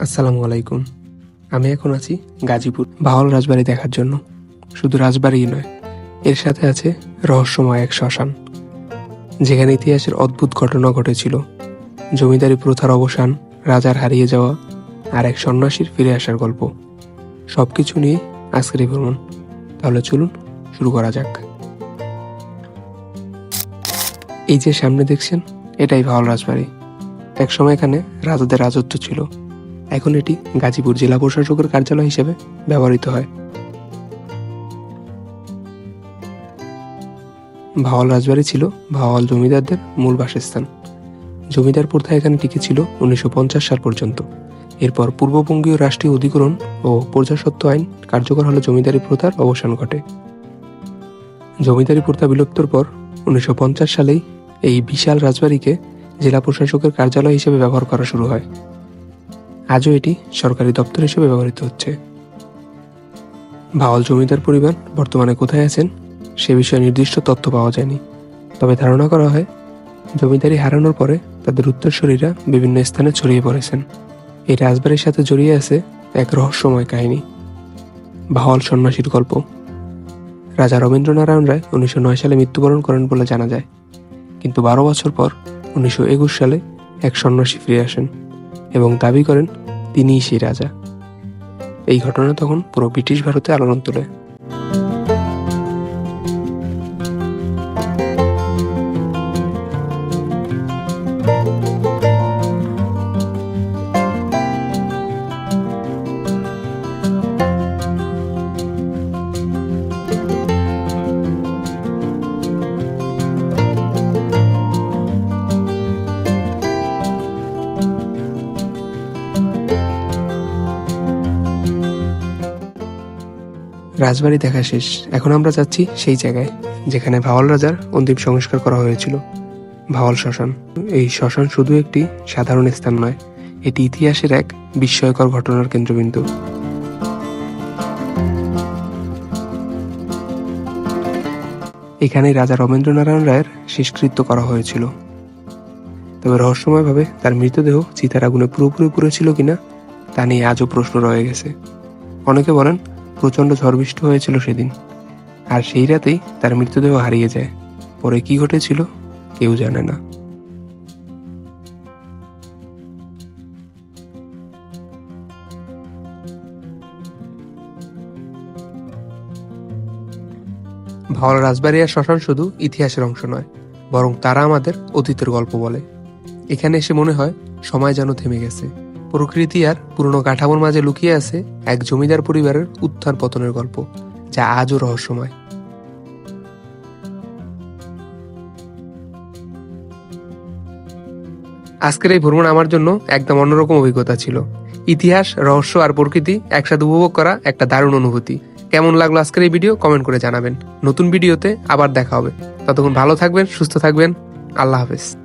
আসসালামু আলাইকুম। আমি এখন আছি গাজীপুর বাহল রাজবাড়ি দেখার জন্য। শুধু রাজবাড়িই নয়, এর সাথে আছে রহস্যময় এক শ্মশান। যেখানে ইতিহাসের অদ্ভুত ঘটনা ঘটেছিল। জমিদারি প্রথার অবসান, রাজার হারিয়ে যাওয়া আর এক সন্ন্যাসীর ফিরে আসার গল্প। সবকিছু নিয়ে আজকের এই ভ্রমণ। তাহলে চলুন শুরু করা যাক। এই যে সামনে দেখছেন, এটাই ভাওয়াল রাজবাড়ি। একসময় এখানে রাজাদের রাজত্ব ছিল। এখন এটি গাজীপুর জেলা প্রশাসকের কার্যালয় হিসেবে ব্যবহৃত হয়। ভাওয়াল রাজবাড়ি ছিল ভাওয়াল জমিদারদের মূল বাসস্থান। জমিদার প্রথা এখানে টিকে ছিল উনিশশো সাল পর্যন্ত। এরপর পূর্ববঙ্গীয় রাষ্ট্রীয় অধিকরণ ও প্রজাসত্ব আইন কার্যকর হলে জমিদারি প্রথার অবসান ঘটে। জমিদারি প্রথা বিলুপ্তর পর উনিশশো পঞ্চাশ সালেই এই বিশাল রাজবাড়িকে জেলা প্রশাসকের কার্যালয় হিসেবে ব্যবহার করা শুরু হয়। আজও এটি সরকারি দপ্তর হিসেবে ব্যবহৃত হচ্ছে। ভাওয়াল জমিদার পরিবার বর্তমানে কোথায় আছেন সে বিষয়ে নির্দিষ্ট তথ্য পাওয়া যায়নি। তবে ধারণা করা হয়, জমিদারি হারানোর পরে তাদের উত্তরসূরিরা বিভিন্ন স্থানে ছড়িয়ে পড়েছেন। এই রাজবাড়ির সাথে জড়িয়ে আছে এক রহস্যময় কাহিনী। ভাওয়াল সন্ন্যাসীর গল্প। রাজা রবীন্দ্রনারায়ণ রায় উনিশশো নয় সালে মৃত্যুবরণ করেন বলে জানা যায়। কিন্তু বারো বছর পর উনিশশো একুশ সালে এক সন্ন্যাসী ফিরে আসেন। এবং দাবি করেন তিনিই সেই রাজা। এই ঘটনা তখন পুরো ব্রিটিশ ভারতে আলোড়ন তোলে। রাজবাড়ি দেখা শেষ। এখন আমরা যাচ্ছি সেই জায়গায়, যেখানে ভাওয়াল রাজার অন্তিম সংস্কার করা হয়েছিল। ভাওয়াল শ্মশান। এই শ্মশান শুধু একটি সাধারণ স্থান নয়, এটি ইতিহাসের এক বিস্ময়কর ঘটনার কেন্দ্রবিন্দু। এখানেই রাজা রবীন্দ্রনারায়ণ রায়ের শেষকৃত্য করা হয়েছিল। তবে রহস্যময়ভাবে তার মৃতদেহ চিতার আগুনে পুরোপুরি পুড়েছিল কিনা, তা নিয়ে আজও প্রশ্ন রয়ে গেছে। অনেকে বলেন প্রচণ্ড ঝড় বৃষ্টি হয়েছিল সেদিন। আর সেই রাতেই তার মৃতদেহ হারিয়ে যায়। পরে কি ঘটেছিল, কেউ জানে না। ভাওয়াল আর শ্মশান শুধু ইতিহাসের অংশ নয়, বরং তারা আমাদের অতীতের গল্প বলে। এখানে এসে মনে হয়, সময় যেন থেমে গেছে। প্রকৃতি আর পুরনো কাঠামোর মাঝে লুকিয়ে আছে এক জমিদার পরিবারের উত্থান পতনের গল্প, যা আজও রহস্যময়। আজকের এই ভ্রমণ আমার জন্য একদম অন্যরকম অভিজ্ঞতা ছিল। ইতিহাস, রহস্য আর প্রকৃতি একসাথে উপভোগ করা একটা দারুণ অনুভূতি। কেমন লাগল আজকের এই ভিডিও কমেন্ট করে জানাবেন। নতুন ভিডিওতে আবার দেখা হবে। ততক্ষণ ভালো থাকবেন, সুস্থ থাকবেন। আল্লাহ হাফেজ।